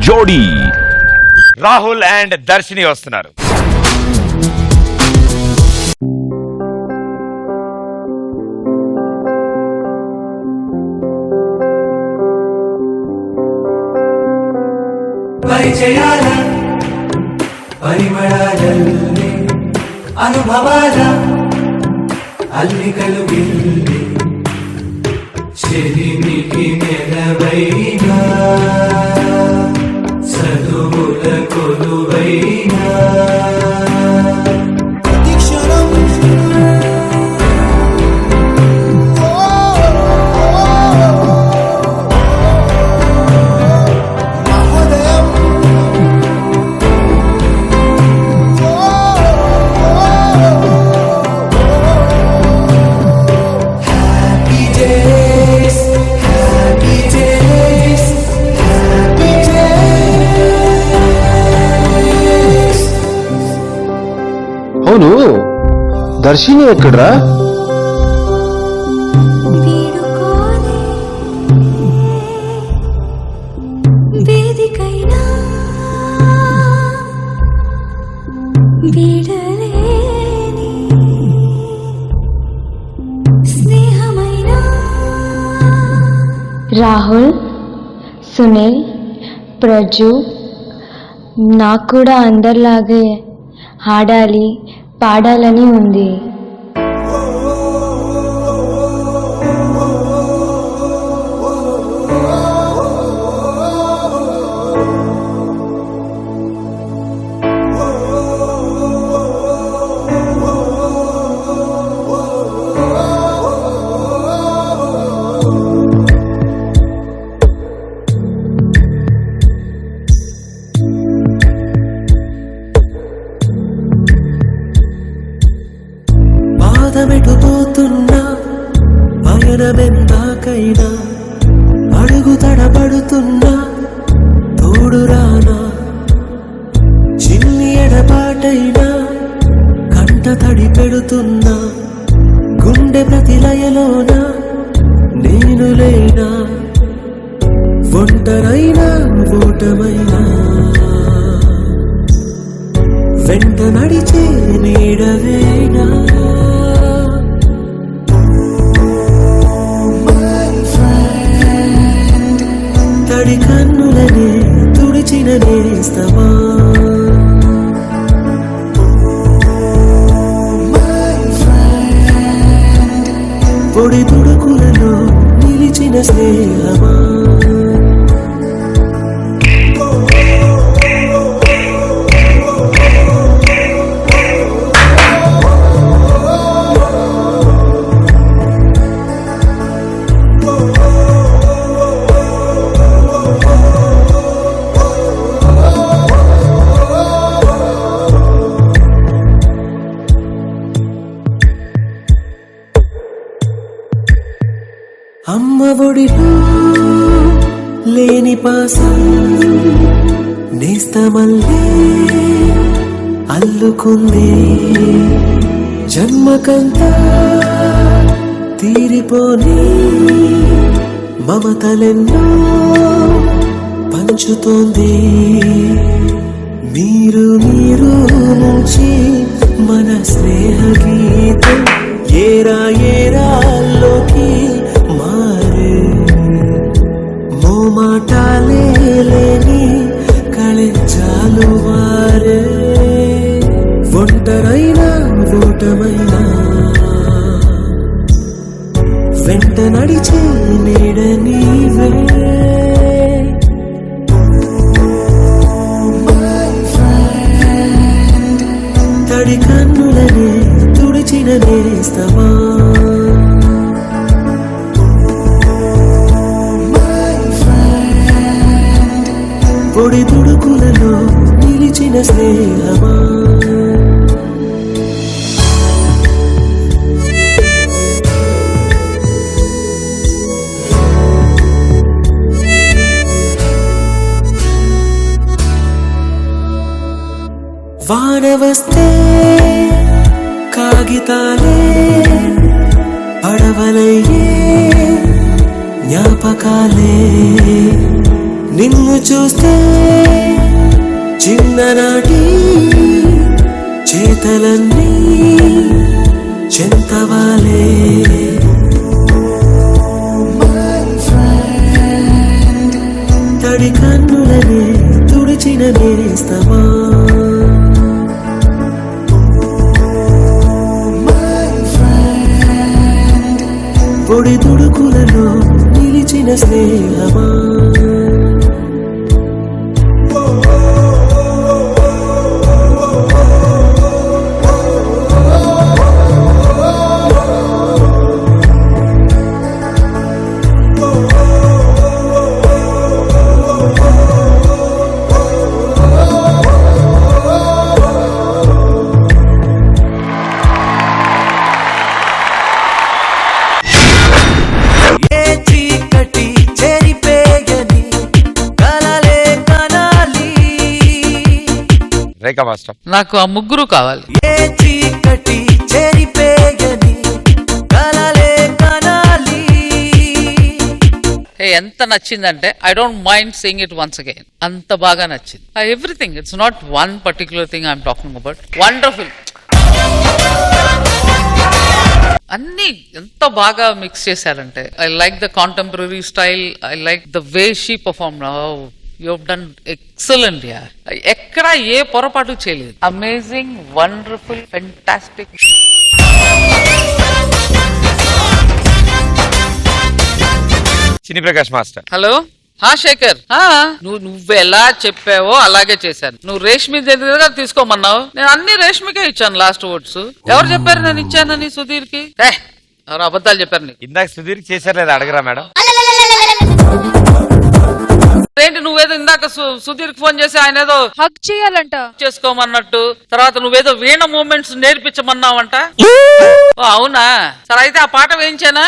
జోడీ. రాహుల్ అండ్ దర్శిని వస్తున్నారు. పరిచయాల పరిమళాలల్లే అనుభవాల అల్లికలు గిల్లి. بينا దర్శిని ఎక్కడ్రా? రాహుల్ సునీల్ ప్రజు నాకు కూడా అందరిలాగే ఆడాలి పాడాలని ఉంది. నిలిచిన స్నేహమా అమ్మ లేని నేస్తమల్లే అల్లుకుంది జన్మకంతా తీరిపోని మమతలెన్నో పంచుతోంది. మీరు మీరు నుంచి మన స్నేహ గీతం ఏరా ఏరాల్లోకి నడిచే నీడ నీవే. తడి కన్నులనే తుడిచిన నేస్తమా కాగితాలే పడవలయ్యే జ్ఞాపకాలే. నిన్ను చూస్తే చిన్ననాటి చేతలన్నీ చెంతవాలే. తడి కన్నులనే తుడిచిన నేస్తవా పొడి తుడుకులలో నిలిచిన స్నేహమా? రేఖా మాస్టర్. నాకు ఆ ముగ్గురు కావాలి. ఏ చీకటి చెరిపేయని కలలే కనాలి. ఏ ఎంత నచ్చిందంటే I don't mind saying it once again అంత బాగా నచ్చింది. Everything it's not one particular thing I'm talking about wonderful అన్ని ఎంత బాగా మిక్స్ చేశారంటే I like the contemporary style I like the way she perform you done excellent yeah ఎక్కడ ఏ పొరపాటు చేయలేదు. అమేజింగ్ వండర్ఫుల్ ఫెంటాస్టిక్ చిన్ని ప్రకాష్ మాస్టర్. హలో హా శేఖర్. ఆ, నువ్వు నువ్వు ఎలా చెప్పావో అలాగే చేశాను. నువ్వు రేష్మి దగ్గర తీసుకోమన్నావు. నేను అన్ని రేష్మికే ఇచ్చాను లాస్ట్ ఓట్స్ ఎవరు చెప్పారు నేను ఇచ్చానని సుధీర్కి ఎవరు అబద్ధాలు చెప్పారు నీకు? ఇందాక సుధీర్ చేశారు లేదా అడగరా మేడం? ఏంటి నువ్వేదో ఇందాక సుధీర్కి ఫోన్ చేసి ఆయన ఏదో హక్ చేయాలంట. చేసుకోమన్నట్టు తర్వాత నువ్వేదో వీణ మూమెంట్స్ నేర్పించమన్నావంట. ఓ, అవునా? సరే అయితే ఆ పాట వేయించానా?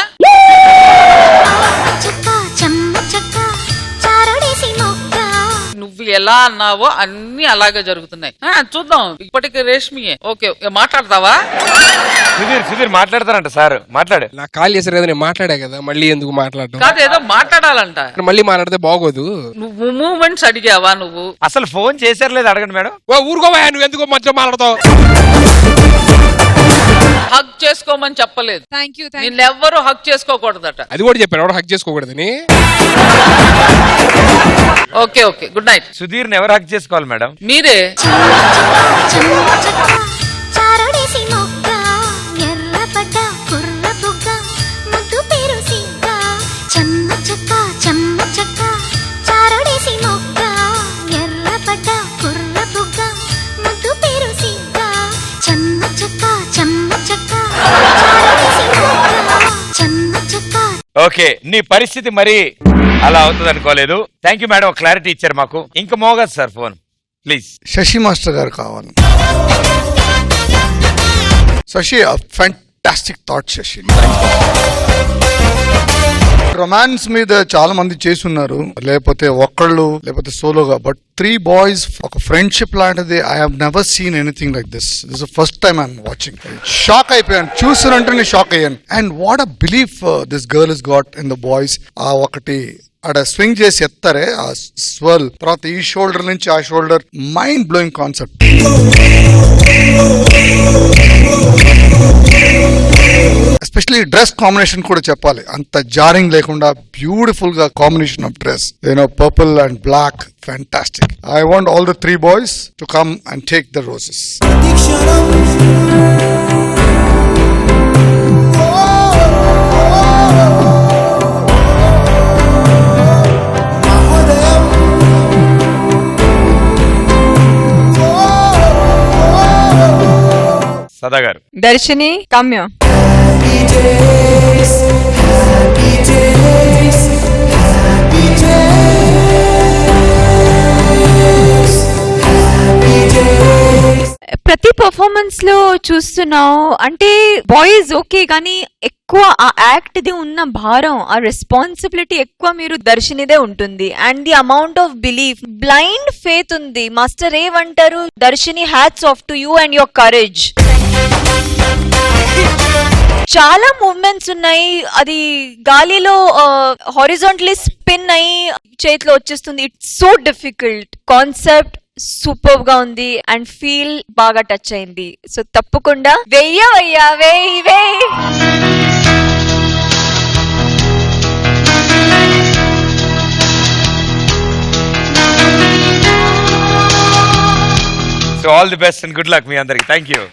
చక్క చెమ్మ చక్క మొక్క నువ్వు ఎలా అన్నావో అన్ని అలాగే జరుగుతున్నాయి. ఆ, చూద్దాం. ఇప్పటికి రేష్మియే. ఓకే మాట్లాడతావా? సుధీర్ సుధీర్ మాట్లాడతారంట సార్. మాట్లాడు. నాకు కాల్ చేశారు కదా నేను మాట్లాడా కదా? మళ్ళీ ఎందుకు మాట్లాడటం? కాదు ఏదో మాట్లాడాలంట. మళ్ళీ మాట్లాడితే బాగోదు. నువ్వు మూమెంట్స్ అడిగావా నువ్వు? అసలు ఫోన్ చేశారు లేదా అడగండి మేడం? ఓ ఊరుకోవా నువ్వు ఎందుకు మధ్య మాట్లాడతావు? హక్ చేసుకోమని చెప్పలేదు. థ్యాంక్ యూ థ్యాంక్ నిన్నెవ్వరూ హక్ చేసుకోకూడదట. అది కూడా చెప్పాను ఎవడు హక్ చేసుకోకూడదని? ఓకే ఓకే గుడ్ నైట్ సుధీర్ని ఎవరు హక్ చేసుకోవాలి మేడం? మీరే. ఓకే నీ పరిస్థితి మరి అలా అవుతుంది అనుకోలేదు. థ్యాంక్ యూ మేడం క్లారిటీ ఇచ్చారు మాకు. ఇంకా మోగదు sir phone. Please Shashi master గారు కావాలి. Shashi fantastic thought Shashi. Romance మీద చాలా మంది చేస్తున్నారు లేకపోతే ఒక్కళ్ళు లేకపోతే సోలోగా. బట్ త్రీ బాయ్స్ ఒక ఫ్రెండ్షిప్ లాంటిది I have never seen anything like this this first time I'm watching shock అయిపోయాను. చూస్తున్నంటే షాక్ అయ్యాను. And what uh belief this girl is got in the boys ఆ ఒకటి ఆడ స్వింగ్ చేసి ఎత్తారే ఆ స్వల్ తర్వాత ఈ షోల్డర్ నుంచి ఆ shoulder mind blowing concept especially dress combination కూడా చెప్పాలి. అంత జారింగ్ లేకుండా బ్యూటిఫుల్గా combination of dress you know purple and black fantastic I want all the three boys to come and take the roses Sada గారు దర్శిని కమ్య. ప్రతి పర్ఫార్మెన్స్లో చూస్తున్నావు అంటే బాయ్స్ ఓకే కానీ ఎక్కువ ఆ యాక్ట్ ది ఉన్న భారం ఆ రెస్పాన్సిబిలిటీ ఎక్కువ మీరు దర్శనిదే ఉంటుంది. And the amount of belief blind faith ఉంది. మాస్టర్ ఏమంటారు? Darshini hats off to you and your courage చాలా మూవ్మెంట్స్ ఉన్నాయి. అది గాలిలో హారిజాంటలీ స్పిన్ అయి చేతిలో వచ్చేస్తుంది. ఇట్స్ సో డిఫికల్ట్ కాన్సెప్ట్ సూపర్గా ఉంది అండ్ ఫీల్ బాగా టచ్ అయింది. సో తప్పకుండా వెయ్యవయ్యా వెయ్యి వెయ్యి so all the best and good luck మీ అందరికి. Thank you